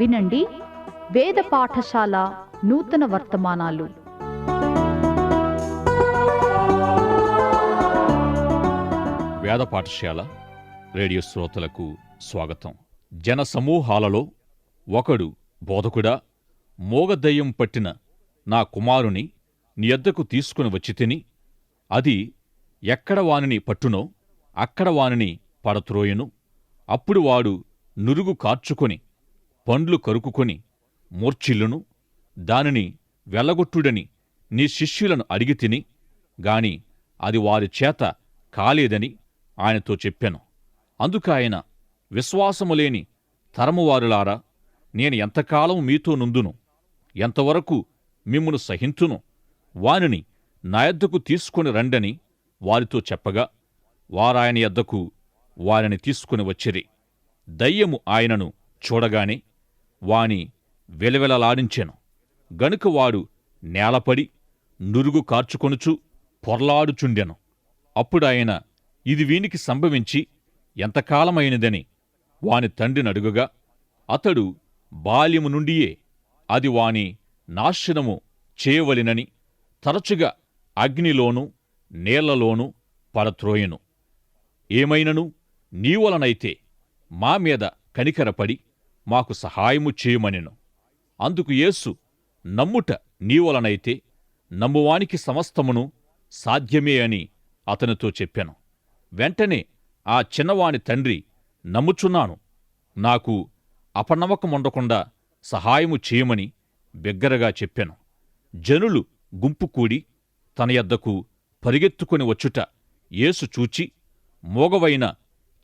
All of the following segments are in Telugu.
వినండి. వేద పాఠశాల నూతన వర్తమానాలు. వేద పాఠశాల రేడియో శ్రోతలకు స్వాగతం. జన సమూహాలలో ఒకడు బోధకుడా మోగదయ్యం పట్టిన నా కుమారుని నీ ఎద్దకు తీసుకుని వచ్చి తిని అది ఎక్కడ వానిని పట్టునో అక్కడ వానిని పడత్రోయెను. అప్పుడు వాడు నురుగు కార్చుకొని పండ్లు కరుకుకొని మూర్ఛిల్లును దానిని వెళ్ళగొట్టుడని నీ శిష్యులను అడిగి తిని గాని అది వారి చేత కాలేదని ఆయనతో చెప్పాను. అందుకాయన విశ్వాసము లేని తరమువారులారా నేను ఎంతకాలం మీతో నుందును? ఎంతవరకు మిమ్మును సహింతును? వానిని నా యొద్దకు తీసుకుని రండని వారితో చెప్పగా వారాయన యొద్దకు వారిని తీసుకుని వచ్చిరి. దయ్యము ఆయనను చూడగానే వాని వెలవెలలాడించెను. గనుక వాడు నేలపడి నురుగు కార్చుకొనుచు పొర్లాడుచుండెను. అప్పుడాయన ఇది వీనికి సంభవించి ఎంతకాలమైనదని వాని తండ్రిని అతడు బాల్యము నుండియే అది వాని నాశనము చేయవలినని తరచుగా అగ్నిలోనూ నీళ్ళలోనూ పడత్రోయెను. ఏమైనను నీవలనైతే మా మీద కనికరపడి మాకు సహాయము చేయమనెను. అందుకు యేసు నమ్ముట నీవలనైతే నమ్మువానికి సమస్తమును సాధ్యమే అని అతనితో చెప్పాను. వెంటనే ఆ చిన్నవాని తండ్రి నమ్ముచున్నాను. నాకు అపనమ్మకముండకుండా సహాయము చేయమని బిగ్గరగా చెప్పాను. జనులు గుంపు కూడి తన యద్దకు పరిగెత్తుకుని వచ్చుట యేసు చూచి మోగవైన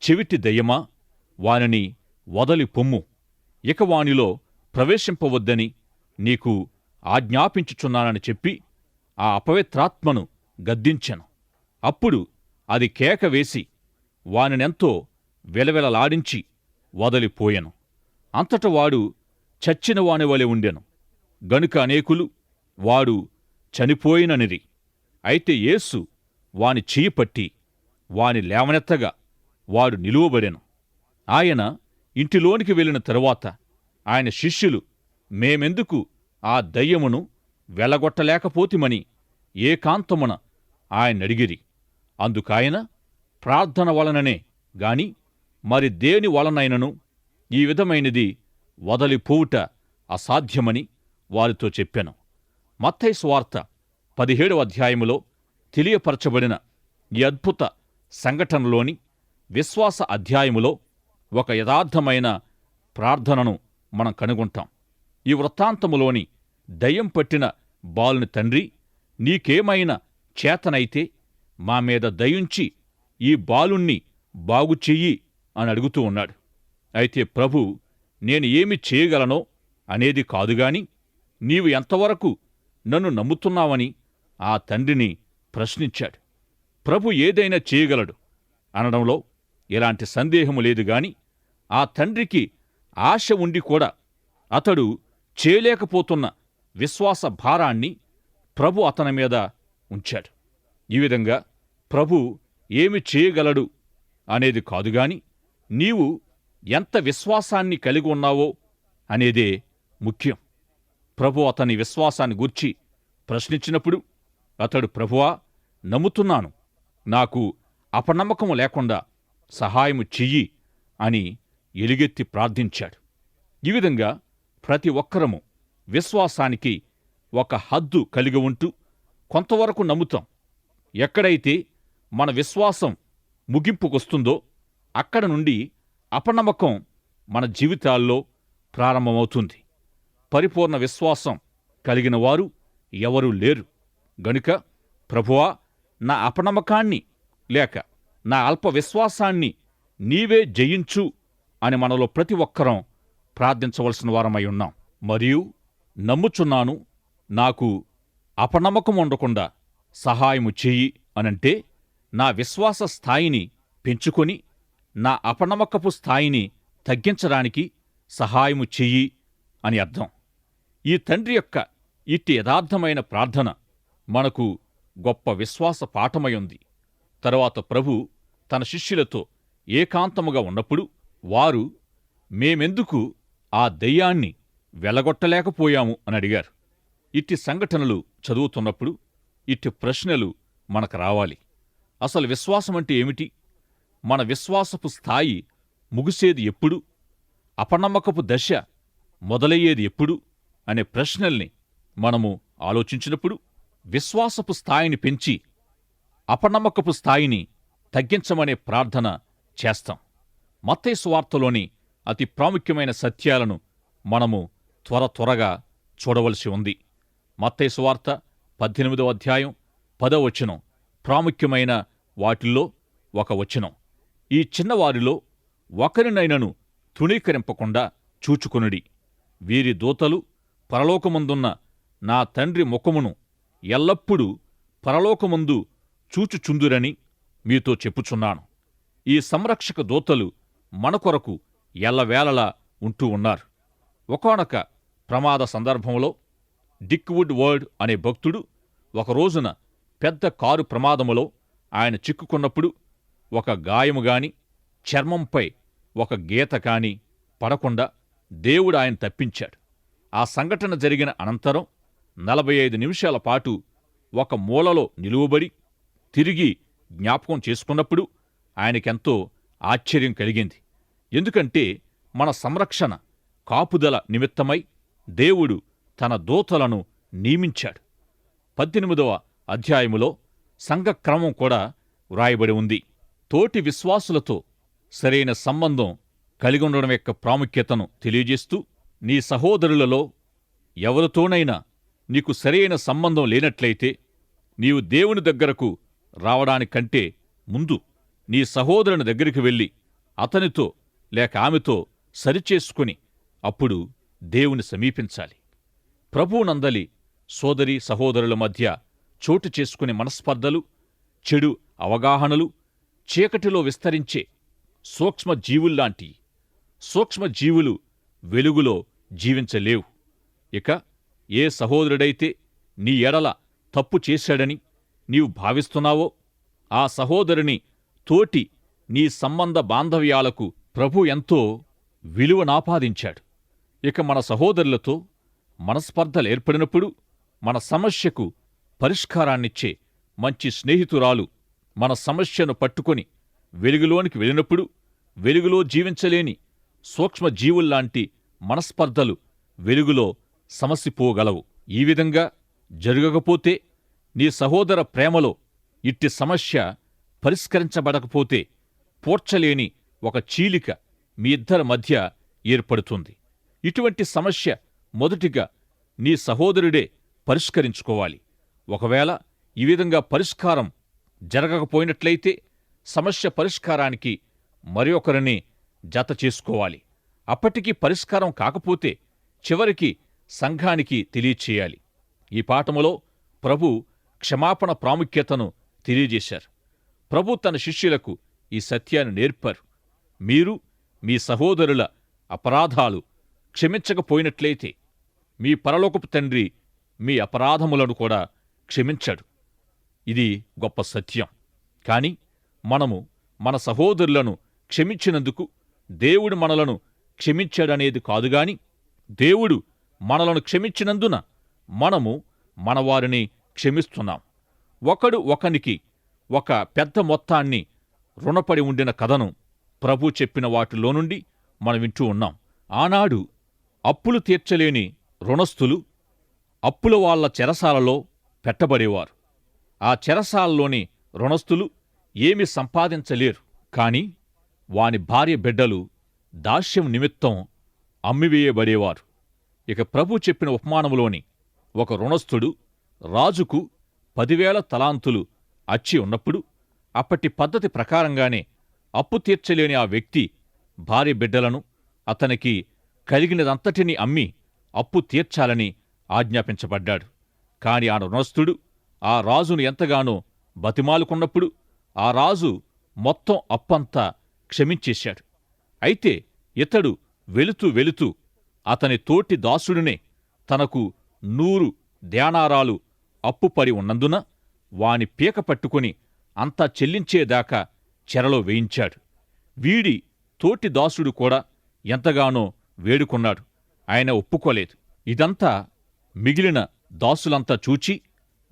చెవిటి దయ్యమా? వానిని వదలి పొమ్ము. ఇక వానిలో ప్రవేశింపవద్దని నీకు ఆజ్ఞాపించుచున్నానని చెప్పి ఆ అపవిత్రాత్మను గద్దించెను. అప్పుడు అది కేక వేసి వానినెంతో వెలవెలలాడించి వదలిపోయెను. అంతట వాడు చచ్చిన వాని వలె ఉండెను. గనుక అనేకులు వాడు చనిపోయిననిరి. అయితే యేసు వాని చేయి పట్టి వాని లేవనెత్తగా వాడు నిలువబడెను. ఆయన ఇంటిలోనికి వెళ్ళిన తరువాత ఆయన శిష్యులు మేమెందుకు ఆ దయ్యమును వెలగొట్టలేకపోతిమని ఏకాంతమున ఆయనడిగిరి. అందుకాయన ప్రార్థన వలననే గాని మరి దేని వలనైనను ఈ విధమైనది వదలిపోవుట అసాధ్యమని వారితో చెప్పాను. మత్తై స్వార్త పదిహేడవ అధ్యాయములో తెలియపరచబడిన ఈ అద్భుత సంఘటనలోని విశ్వాస అధ్యాయములో ఒక యథార్థమైన ప్రార్థనను మనం కనుగొంటాం. ఈ వృత్తాంతములోని దయ్యం పట్టిన బాలుని తండ్రి నీకేమైనా చేతనైతే మా మీద దయుంచి ఈ బాలుణ్ణి బాగు చెయ్యి అని అడుగుతూ ఉన్నాడు. అయితే ప్రభు నేను ఏమి చేయగలనో అనేది కాదుగాని నీవు ఎంతవరకు నన్ను నమ్ముతున్నావని ఆ తండ్రిని ప్రశ్నించాడు. ప్రభు ఏదైనా చేయగలడు అనడంలో ఎలాంటి సందేహము లేదు గాని ఆ తండ్రికి ఆశ ఉండి కూడా అతడు చేయలేకపోతున్న విశ్వాస భారాన్ని ప్రభు అతని మీద ఉంచాడు. ఈ విధంగా ప్రభు ఏమి చేయగలడు అనేది కాదుగాని నీవు ఎంత విశ్వాసాన్ని కలిగి ఉన్నావో అనేదే ముఖ్యం. ప్రభు అతని విశ్వాసాన్ని గూర్చి ప్రశ్నించినప్పుడు అతడు ప్రభువా నమ్ముతున్నాను. నాకు అపనమ్మకము లేకుండా సహాయము చెయ్యి అని ఎలుగెత్తి ప్రార్థించాడు. ఈ విధంగా ప్రతి ఒక్కరము విశ్వాసానికి ఒక హద్దు కలిగి ఉంటూ కొంతవరకు నమ్ముతాం. ఎక్కడైతే మన విశ్వాసం ముగింపుకొస్తుందో అక్కడ నుండి అపనమ్మకం మన జీవితాల్లో ప్రారంభమవుతుంది. పరిపూర్ణ విశ్వాసం కలిగిన వారు ఎవరూ లేరు. గనుక ప్రభువా నా అపనమ్మకాన్ని లేక నా అల్ప విశ్వాసాన్ని నీవే జయించు అని మనలో ప్రతి ఒక్కరం ప్రార్థించవలసిన వారమై ఉన్నాం. మరియు నమ్ముచున్నాను నాకు అపనమ్మకం ఉండకుండా సహాయము చెయ్యి అనంటే నా విశ్వాస స్థాయిని పెంచుకొని నా అపనమ్మకపు స్థాయిని తగ్గించడానికి సహాయము చెయ్యి అని అర్థం. ఈ తండ్రి యొక్క ఇట్టి యథార్థమైన ప్రార్థన మనకు గొప్ప విశ్వాస పాఠమై ఉంది. తరువాత ప్రభు తన శిష్యులతో ఏకాంతముగా ఉన్నప్పుడు వారు మేమెందుకు ఆ దెయ్యాన్ని వెలగొట్టలేకపోయాము? అని అడిగారు. ఇట్టి సంఘటనలు చదువుతున్నప్పుడు ఇట్టి ప్రశ్నలు మనకు రావాలి. అసలు విశ్వాసం అంటే ఏమిటి? మన విశ్వాసపు స్థాయి ముగిసేది ఎప్పుడు? అపనమ్మకపు దశ మొదలయ్యేది ఎప్పుడు? అనే ప్రశ్నల్ని మనము ఆలోచించినప్పుడు విశ్వాసపు స్థాయిని పెంచి అపనమ్మకపు స్థాయిని తగ్గించమనే ప్రార్థన చేస్తాం. మత్తయి అతి ప్రాముఖ్యమైన సత్యాలను మనము త్వర త్వరగా చూడవలసి ఉంది. మత్తయి సువార్త పద్దెనిమిదవ అధ్యాయం పదవ వచనం ప్రాముఖ్యమైన వాటిల్లో ఒక వచనం. ఈ చిన్నవారిలో ఒకరినైనను తృణీకరింపకుండా చూచుకొనుడి. వీరి దూతలు పరలోకమందున్న నా తండ్రి ముఖమును ఎల్లప్పుడూ పరలోకమందు చూచుచుందురని మీతో చెప్పుచున్నాను. ఈ సంరక్షక దూతలు మన కొరకు ఎల్లవేళలా ఉంటూ ఉన్నారు. ఒకనొక ప్రమాద సందర్భంలో డిక్వుడ్ వర్డ్ అనే భక్తుడు ఒక రోజున పెద్ద కారు ప్రమాదములో ఆయన చిక్కుకున్నప్పుడు ఒక గాయము గాని చర్మంపై ఒక గీత కాని పడకుండా దేవుడు ఆయన తప్పించాడు. ఆ సంఘటన జరిగిన అనంతరం నలభై ఐదు నిమిషాల పాటు ఒక మూలలో నిలువబడి తిరిగి జ్ఞాపకం చేసుకున్నప్పుడు ఆయనకెంతో ఆశ్చర్యం కలిగింది. ఎందుకంటే మన సంరక్షణ కాపుదల నిమిత్తమై దేవుడు తన దూతలను నియమించాడు. పద్దెనిమిదవ అధ్యాయములో సంఘక్రమం కూడా వ్రాయబడి ఉంది. తోటి విశ్వాసులతో సరైన సంబంధం కలిగి ఉండడం యొక్క ప్రాముఖ్యతను తెలియజేస్తూ నీ సహోదరులలో ఎవరితోనైనా నీకు సరైన సంబంధం లేనట్లయితే నీవు దేవుని దగ్గరకు రావడానికంటే ముందు నీ సహోదరుని దగ్గరికి వెళ్ళి అతనితో లేక ఆమెతో సరిచేసుకుని అప్పుడు దేవుని సమీపించాలి. ప్రభువునందలి సోదరి సహోదరుల మధ్య చోటు చేసుకునే మనస్పర్ధలు చెడు అవగాహనలు చీకటిలో విస్తరించే సూక్ష్మ జీవుల్లాంటి సూక్ష్మ జీవులు వెలుగులో జీవించలేవు. ఇక ఏ సహోదరుడైతే నీ ఎడల తప్పు చేశాడని నీవు భావిస్తున్నావో? ఆ సహోదరుని తోటి నీ సంబంధ బాంధవ్యాలకు ప్రభు ఎంతో విలువనాపాదించాడు. ఇక మన సహోదరులతో మనస్పర్ధలు ఏర్పడినప్పుడు మన సమస్యకు పరిష్కారాన్నిచ్చే మంచి స్నేహితురాలు మన సమస్యను పట్టుకొని వెలుగులోనికి వెళ్ళినప్పుడు వెలుగులో జీవించలేని సూక్ష్మజీవుల్లాంటి మనస్పర్ధలు వెలుగులో సమసిపోగలవు. ఈ విధంగా జరగకపోతే నీ సహోదర ప్రేమలో ఇట్టి సమస్య పరిష్కరించబడకపోతే పూడ్చలేని ఒక చీలిక మీ ఇద్దరి మధ్య ఏర్పడుతుంది. ఇటువంటి సమస్య మొదటిగా నీ సహోదరుడే పరిష్కరించుకోవాలి. ఒకవేళ ఈ విధంగా పరిష్కారం జరగకపోయినట్లయితే సమస్య పరిష్కారానికి మరి ఒకరిని జత చేసుకోవాలి. అప్పటికీ పరిష్కారం కాకపోతే చివరికి సంఘానికి తెలియచేయాలి. ఈ పాఠములో ప్రభు క్షమాపణ ప్రాముఖ్యతను తెలియజేశారు. ప్రభు తన శిష్యులకు ఈ సత్యాన్ని నేర్పారు. మీరు మీ సహోదరుల అపరాధాలు క్షమించకపోయినట్లయితే మీ పరలోకపు తండ్రి మీ అపరాధములను కూడా క్షమించాడు. ఇది గొప్ప సత్యం. కాని మనము మన సహోదరులను క్షమించినందుకు దేవుడు మనలను క్షమించాడనేది కాదుగాని దేవుడు మనలను క్షమించినందున మనము మనవారిని క్షమిస్తున్నాం. ఒకడు ఒకనికి ఒక పెద్ద మొత్తాన్ని రుణపడి ఉండిన కథను ప్రభు చెప్పిన వాటిలో నుండి మనం వింటూ ఉన్నాం. ఆనాడు అప్పులు తీర్చలేని రుణస్థులు అప్పుల వాళ్ళ చెరసాలలో పెట్టబడేవారు. ఆ చెరసాలలోని రుణస్థులు ఏమి సంపాదించలేరు. కాని వాని భార్య బిడ్డలు దాస్యం నిమిత్తం అమ్మివేయబడేవారు. ఇక ప్రభు చెప్పిన ఉపమానంలోని ఒక రుణస్థుడు రాజుకు పదివేల తలాంతులు అచ్చి ఉన్నప్పుడు అప్పటి పద్ధతి ప్రకారంగానే అప్పు తీర్చలేని ఆ వ్యక్తి భార్య బిడ్డలను అతనికి కలిగినదంతటిని అమ్మి అప్పు తీర్చాలని ఆజ్ఞాపించబడ్డాడు. కాని ఆ రుణస్థుడు ఆ రాజును ఎంతగానో బతిమాలుకున్నప్పుడు ఆ రాజు మొత్తం అప్పంతా క్షమించేశాడు. అయితే ఇతడు వెళుతూ వెళుతూ అతని తోటి దాసుడినే తనకు నూరు ధ్యానారాలు అప్పుపడి ఉన్నందున వాని పీక పట్టుకుని అంతా చెల్లించేదాకా చెరలో వేయించాడు. వీడి తోటి దాసుడు కూడా ఎంతగానో వేడుకున్నాడు. ఆయన ఒప్పుకోలేదు. ఇదంతా మిగిలిన దాసులంతా చూచి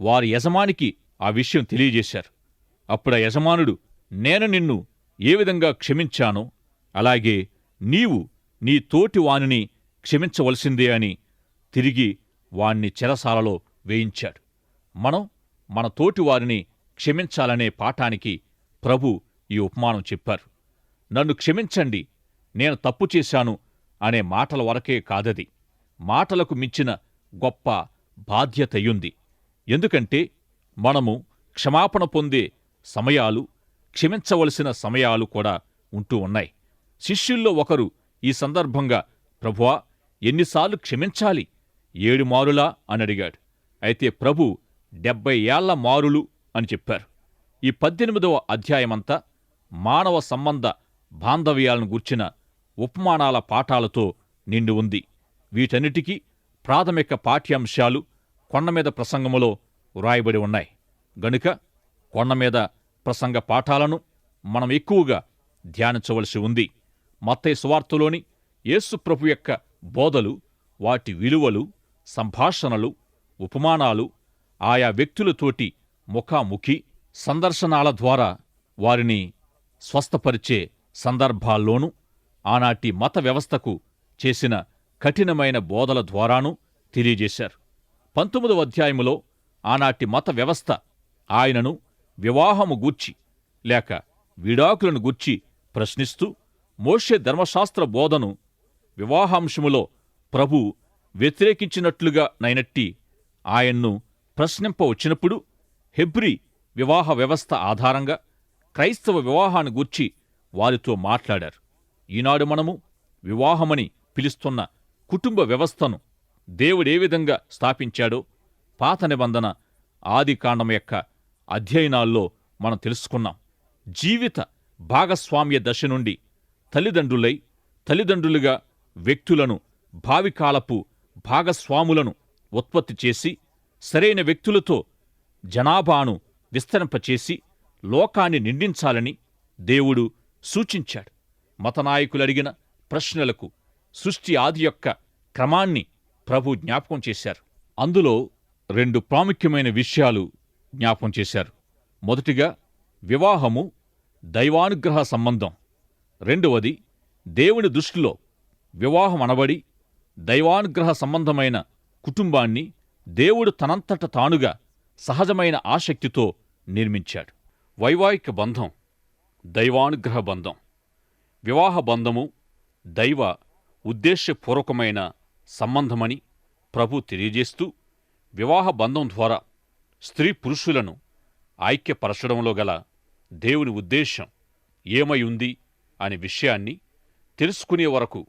వారి యజమానికి ఆ విషయం తెలియజేశారు. అప్పుడా యజమానుడు నేను నిన్ను ఏ విధంగా క్షమించానో అలాగే నీవు నీ తోటి వానిని క్షమించవలసిందే అని తిరిగి వాణ్ణి చెరసాలలో వేయించాడు. మనం మన తోటి వారిని క్షమించాలనే పాఠానికి ప్రభు ఈ ఉపమానం చెప్పారు. నన్ను క్షమించండి నేను తప్పు చేశాను అనే మాటల వరకే కాదది. మాటలకు మించిన గొప్ప బాధ్యతయుంది. ఎందుకంటే మనము క్షమాపణ పొందే సమయాలు క్షమించవలసిన సమయాలు కూడా ఉంటూ ఉన్నాయి. శిష్యుల్లో ఒకరు ఈ సందర్భంగా ప్రభువా ఎన్నిసార్లు క్షమించాలి? ఏడు మారులా అని అడిగాడు. అయితే ప్రభు డెబ్బై ఏళ్ళ మారులు అని చెప్పారు. ఈ పద్దెనిమిదవ అధ్యాయమంతా మానవ సంబంధ బాంధవ్యాలను గూర్చిన ఉపమానాల పాఠాలతో నిండి ఉంది. వీటన్నిటికీ ప్రాథమిక పాఠ్యాంశాలు కొండమీద ప్రసంగములో వ్రాయబడి ఉన్నాయి. గనుక కొండమీద ప్రసంగ పాఠాలను మనం ఎక్కువగా ధ్యానించవలసి ఉంది. మత్తయి సువార్తలోని యేసుప్రభు యొక్క బోధలు వాటి విలువలు సంభాషణలు ఉపమానాలు ఆయా వ్యక్తులతోటి ముఖాముఖి సందర్శనాల ద్వారా వారిని స్వస్థపరిచే సందర్భాల్లోనూ ఆనాటి మత వ్యవస్థకు చేసిన కఠినమైన బోధల ద్వారానూ తెలియజేశారు. పంతొమ్మిదవ అధ్యాయములో ఆనాటి మత వ్యవస్థ ఆయనను వివాహము గూర్చి లేక విడాకులను గూర్చి ప్రశ్నిస్తూ మోషే ధర్మశాస్త్ర బోధను వివాహాంశములో ప్రభు వ్యతిరేకించినట్లుగా నైనట్టి ఆయన్ను ప్రశ్నింప వచ్చినప్పుడు హెబ్రి వివాహ వ్యవస్థ ఆధారంగా క్రైస్తవ వివాహాన్ని గూర్చి వారితో మాట్లాడారు. ఈనాడు మనము వివాహమని పిలుస్తున్న కుటుంబ వ్యవస్థను దేవుడే విధంగా స్థాపించాడో పాత నిబంధన ఆదికాండం యొక్క అధ్యయనాల్లో మనం తెలుసుకున్నాం. జీవిత భాగస్వామ్య దశ నుండి తల్లిదండ్రులై తల్లిదండ్రులుగా వ్యక్తులను భావికాలపు భాగస్వాములను ఉత్పత్తి చేసి సరైన వ్యక్తులతో జనాభాను విస్తరింపచేసి లోకాన్ని నిండించాలని దేవుడు సూచించాడు. మతనాయకులు అడిగిన ప్రశ్నలకు సృష్టి ఆది యొక్క క్రమాన్ని ప్రభు జ్ఞాపకం చేశారు. అందులో రెండు ప్రాముఖ్యమైన విషయాలు జ్ఞాపకం చేశారు. మొదటిగా వివాహము దైవానుగ్రహ సంబంధం. రెండవది దేవుని దృష్టిలో వివాహం అనబడి దైవానుగ్రహ సంబంధమైన కుటుంబాన్ని దేవుడు తనంతట తానుగా సహజమైన ఆసక్తితో నిర్మించాడు. వైవాహిక బంధం దైవానుగ్రహ బంధం వివాహ బంధము దైవ ఉద్దేశ్యపూర్వకమైన సంబంధమని ప్రభు తెలియజేస్తూ వివాహ బంధం ద్వారా స్త్రీ పురుషులను ఐక్యపరచడంలో గల దేవుని ఉద్దేశం ఏమై ఉంది అనే విషయాన్ని తెలుసుకునే వరకు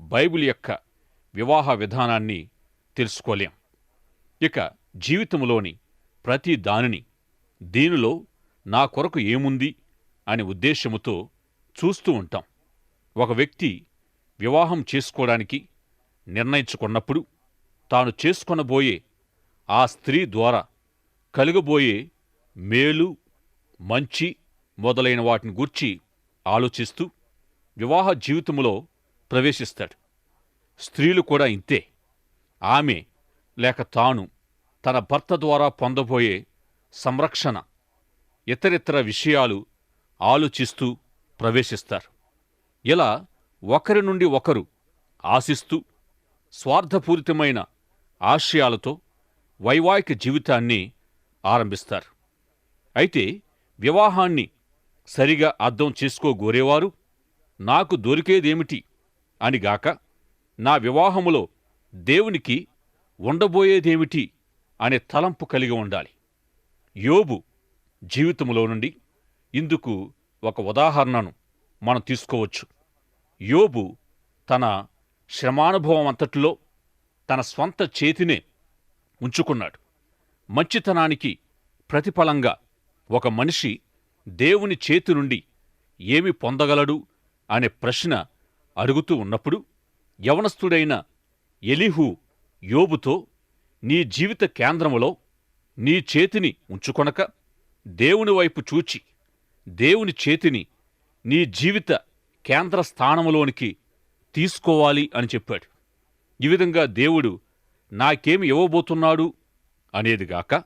బైబిల్ యొక్క వివాహ విధానాన్ని తెలుసుకోలేం. ఇక జీవితంలోని ప్రతి దానిని దీనిలో నా కొరకు ఏముంది అనే ఉద్దేశముతో చూస్తూ ఉంటాం. ఒక వ్యక్తి వివాహం చేసుకోవడానికి నిర్ణయించుకున్నప్పుడు తాను చేసుకొనబోయే ఆ స్త్రీ ద్వారా కలుగబోయే మేలు మంచి మొదలైన వాటిని గూర్చి ఆలోచిస్తూ వివాహ జీవితంలో ప్రవేశిస్తాడు. స్త్రీలు కూడా ఇంతే. ఆమె లేక తాను తన భర్త ద్వారా పొందబోయే సంరక్షణ ఇతరితర విషయాలు ఆలోచిస్తూ ప్రవేశిస్తారు. ఇలా ఒకరి నుండి ఒకరు ఆశిస్తూ స్వార్థపూరితమైన ఆశయాలతో వైవాహిక జీవితాన్ని ఆరంభిస్తారు. అయితే వివాహాన్ని సరిగా అర్థం చేసుకోగోరేవారు నాకు దొరికేదేమిటి అనిగాక నా వివాహములో దేవునికి ఉండబోయేదేమిటి అనే తలంపు కలిగి ఉండాలి. యోబు జీవితంలో నుండి ఇందుకు ఒక ఉదాహరణను మనం తీసుకోవచ్చు. యోబు తన శ్రమానుభవం అంతటిలో తన స్వంత చేతినే ఉంచుకున్నాడు. మంచితనానికి ప్రతిఫలంగా ఒక మనిషి దేవుని చేతి నుండి ఏమి పొందగలడు అనే ప్రశ్న అడుగుతూ ఉన్నప్పుడు యవనస్థుడైన ఎలిహు యోబుతో నీ జీవిత కేంద్రములో నీ చేతిని ఉంచుకొనక దేవుని వైపు చూచి దేవుని చేతిని నీ జీవిత కేంద్ర స్థానములోనికి తీసుకోవాలి అని చెప్పాడు. ఈ విధంగా దేవుడు నాకేమి ఇవ్వబోతున్నాడు అనేదిగాక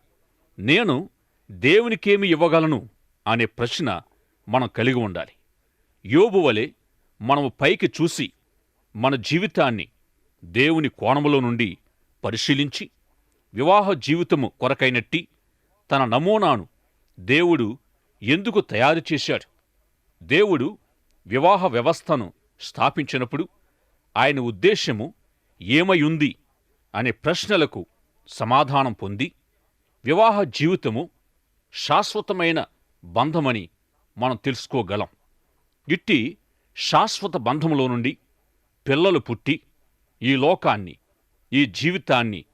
నేను దేవునికేమి ఇవ్వగలను అనే ప్రశ్న మనం కలిగి ఉండాలి. యోబు వలె మనము పైకి చూసి మన జీవితాన్ని దేవుని కోణములో నుండి పరిశీలించి వివాహ జీవితము కొరకైనట్టి తన నమూనాను దేవుడు ఎందుకు తయారు చేశాడు? దేవుడు వివాహ వ్యవస్థను స్థాపించినప్పుడు ఆయన ఉద్దేశ్యము ఏమయుంది అనే ప్రశ్నలకు సమాధానం పొంది వివాహ జీవితము శాశ్వతమైన బంధమని మనం తెలుసుకోగలం. ఇట్టి శాశ్వత బంధములో నుండి పిల్లలు పుట్టి ఈ లోకాన్ని ఈ జీవితాన్ని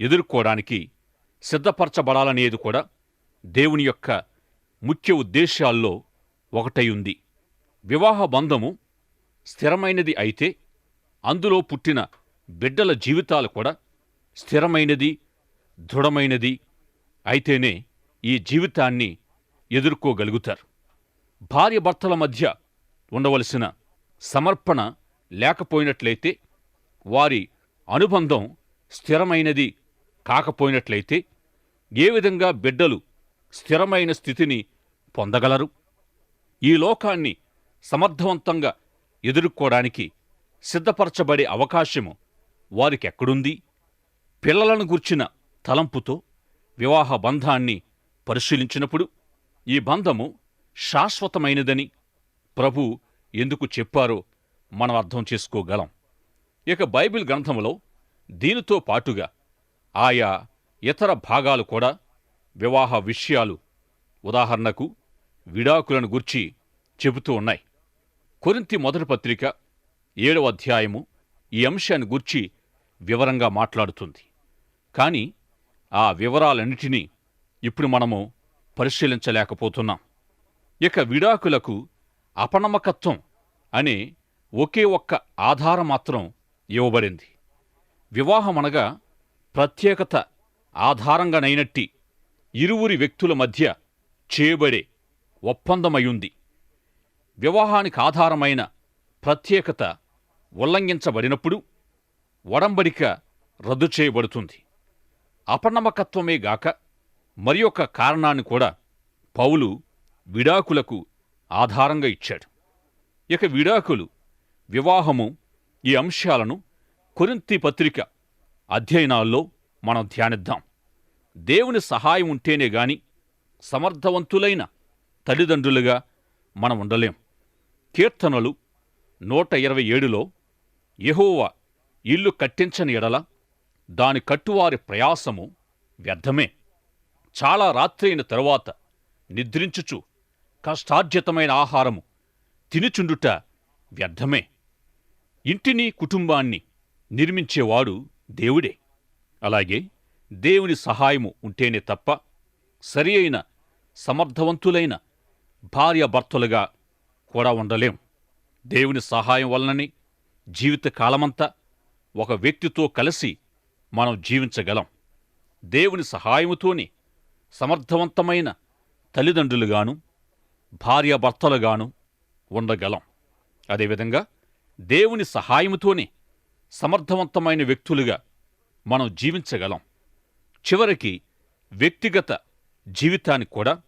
ఎదుర్కోవడానికి సిద్ధపరచబడాలనేది కూడా దేవుని యొక్క ముఖ్య ఉద్దేశాల్లో ఒకటై ఉంది. వివాహ బంధము స్థిరమైనది అయితే అందులో పుట్టిన బిడ్డల జీవితాలు కూడా స్థిరమైనది దృఢమైనది అయితేనే ఈ జీవితాన్ని ఎదుర్కోగలుగుతారు. భార్యభర్తల మధ్య ఉండవలసిన సమర్పణ లేకపోయినట్లయితే వారి అనుబంధం స్థిరమైనది కాకపోయినట్లయితే ఏ విధంగా బిడ్డలు స్థిరమైన స్థితిని పొందగలరు? ఈ లోకాన్ని సమర్థవంతంగా ఎదుర్కోవడానికి సిద్ధపరచబడే అవకాశము వారికెక్కడుంది? పిల్లలను గుర్చిన తలంపుతో వివాహ బంధాన్ని పరిశీలించినప్పుడు ఈ బంధము శాశ్వతమైనదని ప్రభు ఎందుకు చెప్పారో మనం అర్థం చేసుకోగలం. ఇక బైబిల్ గ్రంథములో దీనితో పాటుగా ఆయా ఇతర భాగాలు కూడా వివాహ విషయాలు ఉదాహరణకు విడాకులను గుర్చి చెబుతూ ఉన్నాయి. కొరింతి మొదటి పత్రిక ఏడవ అధ్యాయము ఈ అంశాన్ని గుర్చి వివరంగా మాట్లాడుతుంది. కానీ ఆ వివరాలన్నిటినీ ఇప్పుడు మనము పరిశీలించలేకపోతున్నాం. ఇక విడాకులకు అపనమ్మకత్వం అనే ఒకే ఒక్క ఆధారం మాత్రం ఇవ్వబడింది. వివాహమనగా ప్రత్యేకత ఆధారంగానైనట్టి ఇరువురి వ్యక్తుల మధ్య చేయబడే ఒప్పందమయుంది వివాహానికి ఆధారమైన ప్రత్యేకత ఉల్లంఘించబడినప్పుడు ఒడంబడిక రద్దు చేయబడుతుంది. అపనమ్మకత్వమే గాక మరి ఒక కారణాన్ని కూడా పౌలు విడాకులకు ఆధారంగా ఇచ్చాడు. ఇక విడాకులు వివాహము ఈ అంశాలను కొరింతి పత్రిక అధ్యయనాల్లో మనం ధ్యానిద్దాం. దేవుని సహాయం ఉంటేనే గాని సమర్థవంతులైన తల్లిదండ్రులుగా మనం ఉండలేం. కీర్తనలు నూట ఇరవై ఏడులో యెహోవా ఇల్లు కట్టించని ఎడల దాని కట్టువారి ప్రయాసము వ్యర్థమే. చాలా రాత్రైన తరువాత నిద్రించుచు కష్టార్జితమైన ఆహారము తినుచుండుట వ్యర్థమే. ఇంటిని కుటుంబాన్ని నిర్మించేవాడు దేవుడే. అలాగే దేవుని సహాయము ఉంటేనే తప్ప సరి అయిన సమర్థవంతులైన భార్యాభర్తలుగా కూడా ఉండలేం. దేవుని సహాయం వలననే జీవితకాలమంతా ఒక వ్యక్తితో కలిసి మనం జీవించగలం. దేవుని సహాయముతోనే సమర్థవంతమైన తల్లిదండ్రులుగాను భార్యాభర్తలుగాను ఉండగలం. అదేవిధంగా దేవుని సహాయముతోనే సమర్థవంతమైన వ్యక్తులుగా మనం జీవించగలం. చివరికి వ్యక్తిగత జీవితానికి కూడా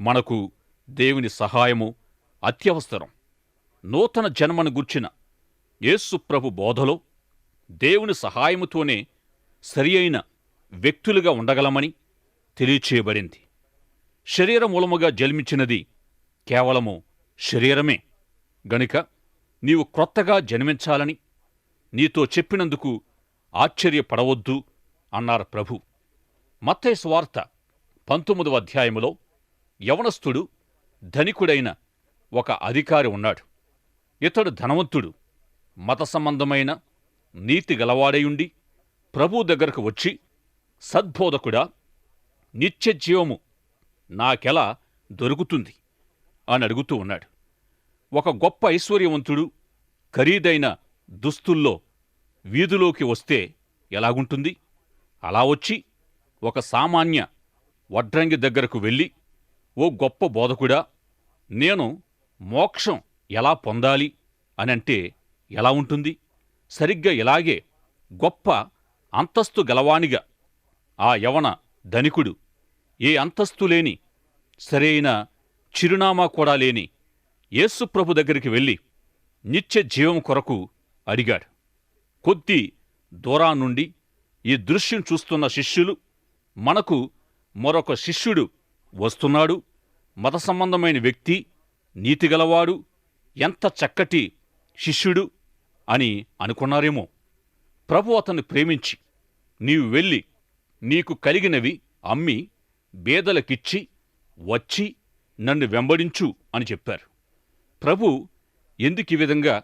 మనకు దేవుని సహాయము అత్యవసరం. నూతన జన్మను గుర్చిన యేసుప్రభు బోధలో దేవుని సహాయముతోనే సరి అయిన వ్యక్తులుగా ఉండగలమని తెలియచేయబడింది. శరీర మూలముగా జన్మించినది కేవలము శరీరమే. గనుక నీవు క్రొత్తగా జన్మించాలని నీతో చెప్పినందుకు ఆశ్చర్యపడవద్దు అన్నారు ప్రభు. మత్తే స్వార్త పంతొమ్మిదవ అధ్యాయములో యవనస్థుడు ధనికుడైన ఒక అధికారి ఉన్నాడు. ఇతడు ధనవంతుడు మత సంబంధమైన నీతి గలవాడయుండి ప్రభు దగ్గరకు వచ్చి సద్బోధకుడా నిత్య జీవము నాకెలా దొరుకుతుంది? అని అడుగుతూ ఉన్నాడు. ఒక గొప్ప ఐశ్వర్యవంతుడు ఖరీదైన దుస్తుల్లో వీధిలోకి వస్తే ఎలాగుంటుంది? అలా వచ్చి ఒక సామాన్య వడ్రంగి దగ్గరకు వెళ్ళి ఓ గొప్ప బోధకుడా నేను మోక్షం ఎలా పొందాలి? అనంటే ఎలా ఉంటుంది? సరిగ్గా ఇలాగే గొప్ప అంతస్తు గలవానిగా ఆ యవన ధనికుడు ఏ అంతస్తు లేని సరైన చిరునామా కూడా లేని యేసుప్రభు దగ్గరికి వెళ్ళి నిత్య జీవం కొరకు అడిగాడు. కొద్ది దూరాన్నుండి ఈ దృశ్యం చూస్తున్న శిష్యులు మనకు మరొక శిష్యుడు వస్తున్నాడు. మత సంబంధమైన వ్యక్తి నీతిగలవాడు ఎంత చక్కటి శిష్యుడు అని అనుకున్నారేమో. ప్రభు అతన్ని ప్రేమించి నీవు వెళ్ళి నీకు కలిగినవి అమ్మి బేదలకిచ్చి వచ్చి నన్ను వెంబడించు అని చెప్పారు. ప్రభు ఎందుకు ఈ విధంగా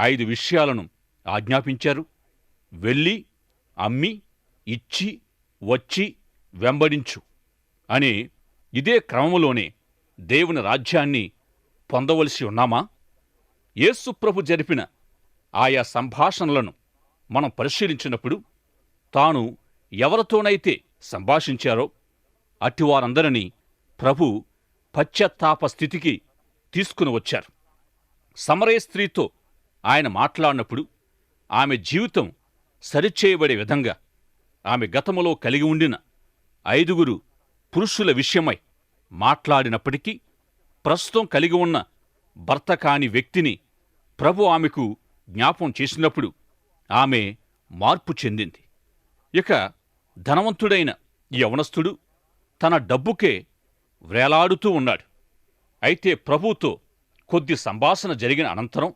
ఐదు విషయాలను ఆజ్ఞాపించారు? వెళ్ళి అమ్మి ఇచ్చి వచ్చి వెంబడించు అనే ఇదే క్రమంలోనే దేవుని రాజ్యాన్ని పొందవలసి ఉన్నామా? యేసుప్రభు జరిపిన ఆయా సంభాషణలను మనం పరిశీలించినప్పుడు తాను ఎవరితోనైతే సంభాషించారో అట్టివారందరినీ ప్రభు పశ్చాత్తాప స్థితికి తీసుకుని వచ్చారు. సమరయ స్త్రీతో ఆయన మాట్లాడినప్పుడు ఆమె జీవితం సరిచేయబడే విధంగా ఆమె గతములో కలిగి ఉండిన ఐదుగురు పురుషుల విషయమై మాట్లాడినప్పటికీ ప్రస్తుతం కలిగి ఉన్న భర్త కాని వ్యక్తిని ప్రభు ఆమెకు జ్ఞాపం చేసినప్పుడు ఆమె మార్పు చెందింది. ఇక ధనవంతుడైన ఈ తన డబ్బుకే వేలాడుతూ ఉన్నాడు. అయితే ప్రభుతో కొద్ది సంభాషణ జరిగిన అనంతరం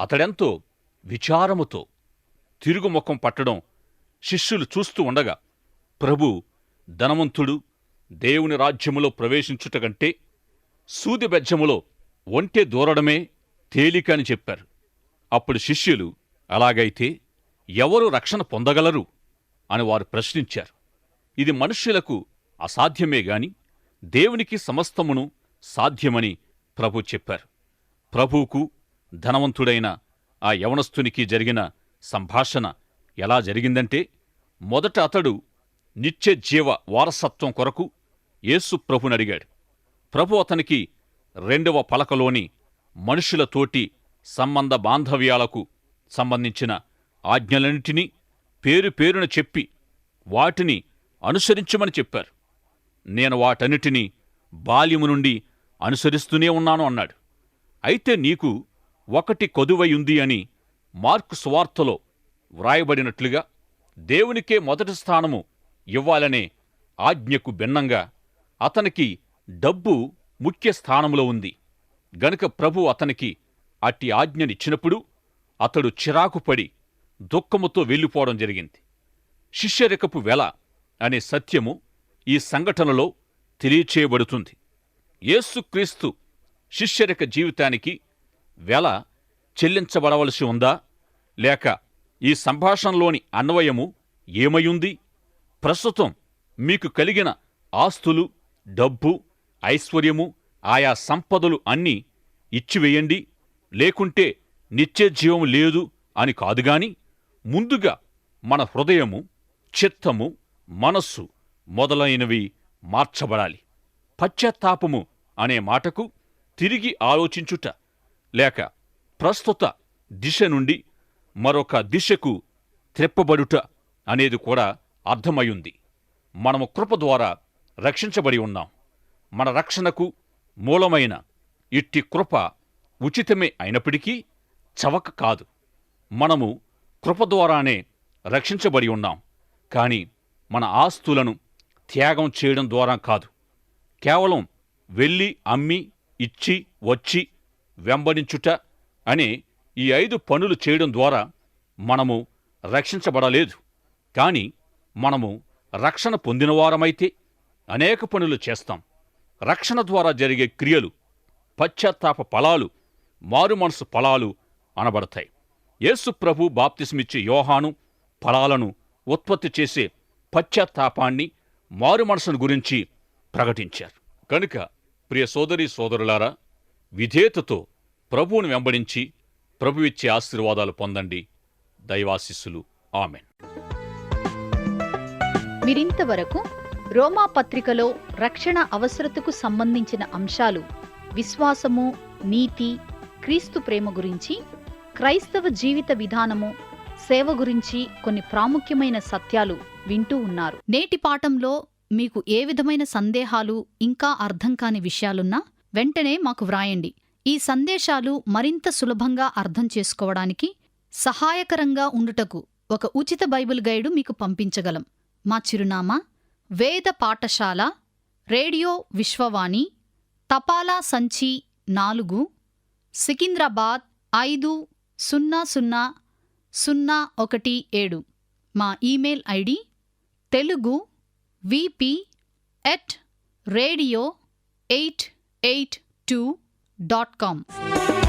అతడెంతో విచారముతో తిరుగుముఖం పట్టడం శిష్యులు చూస్తూ ఉండగా ప్రభు ధనవంతుడు దేవుని రాజ్యములో ప్రవేశించుట కంటే సూది బెజ్జములో ఒంటె దూరడమే తేలిక అని చెప్పారు. అప్పుడు శిష్యులు అలాగైతే ఎవరు రక్షణ పొందగలరు అని వారు ప్రశ్నించారు. ఇది మనుష్యులకు అసాధ్యమే గాని దేవునికి సమస్తమును సాధ్యమని ప్రభు చెప్పారు. ప్రభువుకు ధనవంతుడైన ఆ యవనస్తునికి జరిగిన సంభాషణ ఎలా జరిగిందంటే మొదట అతడు నిత్య జీవ వారసత్వం కొరకు యేసు ప్రభునడిగాడు ప్రభు అతనికి రెండవ పలకలోని మనుషులతోటి సంబంధ బాంధవ్యాలకు సంబంధించిన ఆజ్ఞలన్నిటినీ పేరు పేరున చెప్పి వాటిని అనుసరించమని చెప్పారు. నేను వాటన్నిటినీ బాల్యము నుండి అనుసరిస్తూనే ఉన్నాను అన్నాడు. అయితే నీకు ఒకటి కొదువయుంది అని మార్కు స్వార్థలో వ్రాయబడినట్లుగా దేవునికే మొదటి స్థానము ఇవ్వాలనే ఆజ్ఞకు భిన్నంగా అతనికి డబ్బు ముఖ్య స్థానంలో ఉంది. గనుక ప్రభు అతనికి అట్టి ఆజ్ఞనిచ్చినప్పుడు అతడు చిరాకుపడి దుఃఖముతో వెళ్ళిపోవడం జరిగింది. శిష్యరికపు వెల అనే సత్యము ఈ సంఘటనలో తెలియచేయబడుతుంది. యేసుక్రీస్తు శిష్యరిక జీవితానికి వెల చెల్లించబడవలసి ఉందా? లేక ఈ సంభాషణలోని అన్వయము ఏమయుంది? ప్రస్తుతం మీకు కలిగిన ఆస్తులు డబ్బు ఐశ్వర్యము ఆయా సంపదలు అన్నీ ఇచ్చివేయండి. లేకుంటే నిత్య జీవం లేదు అని కాదుగాని ముందుగా మన హృదయము చిత్తము మనస్సు మొదలైనవి మార్చబడాలి. పశ్చాత్తాపము అనే మాటకు తిరిగి ఆలోచించుట. లేక ప్రస్తుత దిశ నుండి మరొక దిశకు త్రెప్పబడుట అనేది కూడా అర్థమయ్యుంది. మనము కృప ద్వారా రక్షించబడి ఉన్నాం. మన రక్షణకు మూలమైన ఇట్టి కృప ఉచితమే అయినప్పటికీ చవక కాదు. మనము కృప ద్వారానే రక్షించబడి ఉన్నాం. కాని మన ఆస్తులను త్యాగం చేయడం ద్వారా కాదు. కేవలం వెళ్ళి అమ్మి ఇచ్చి వచ్చి వెంబడించుట అనే ఈ ఐదు పనులు చేయడం ద్వారా మనము రక్షించబడలేదు. కానీ మనము రక్షణ పొందినవారమైతే అనేక పనులు చేస్తాం. రక్షణ ద్వారా జరిగే క్రియలు పశ్చాత్తాప ఫలాలు మారుమనసు ఫలాలు అనబడతాయి. యేసు ప్రభు బాప్తిస్మిచ్చే యోహాను ఫలాలను ఉత్పత్తి చేసే పశ్చాత్తాపాన్ని మారు మనసును గురించి ప్రకటించారు. కనుక ప్రియ సోదరి సోదరులారా విధేయతతో ప్రభువును వెంబడించి ప్రభు ఇచ్చే ఆశీర్వాదాలు పొందండి. దైవాశిస్సులు. ఆమెన్. మీరింతవరకు రోమా పత్రికలో రక్షణ అవసరతకు సంబంధించిన అంశాలు విశ్వాసము నీతి క్రీస్తు ప్రేమ గురించి క్రైస్తవ జీవిత విధానము సేవ గురించి కొన్ని ప్రాముఖ్యమైన సత్యాలు వింటూ ఉన్నారు. నేటి పాఠంలో మీకు ఏ విధమైన సందేహాలు ఇంకా అర్థం కాని విషయాలున్నా వెంటనే మాకు వ్రాయండి. ఈ సందేశాలు మరింత సులభంగా అర్థం చేసుకోవడానికి సహాయకరంగా ఉండుటకు ఒక ఉచిత బైబిల్ గైడు మీకు పంపించగలం. మా చిరునామా వేద పాఠశాల రేడియో విశ్వవాణి తపాలా సంచి నాలుగు సికింద్రాబాద్ ఐదు సున్నా సున్నా సున్నా ఒకటి ఏడు. మా email ID Telugu vp at radio882.com.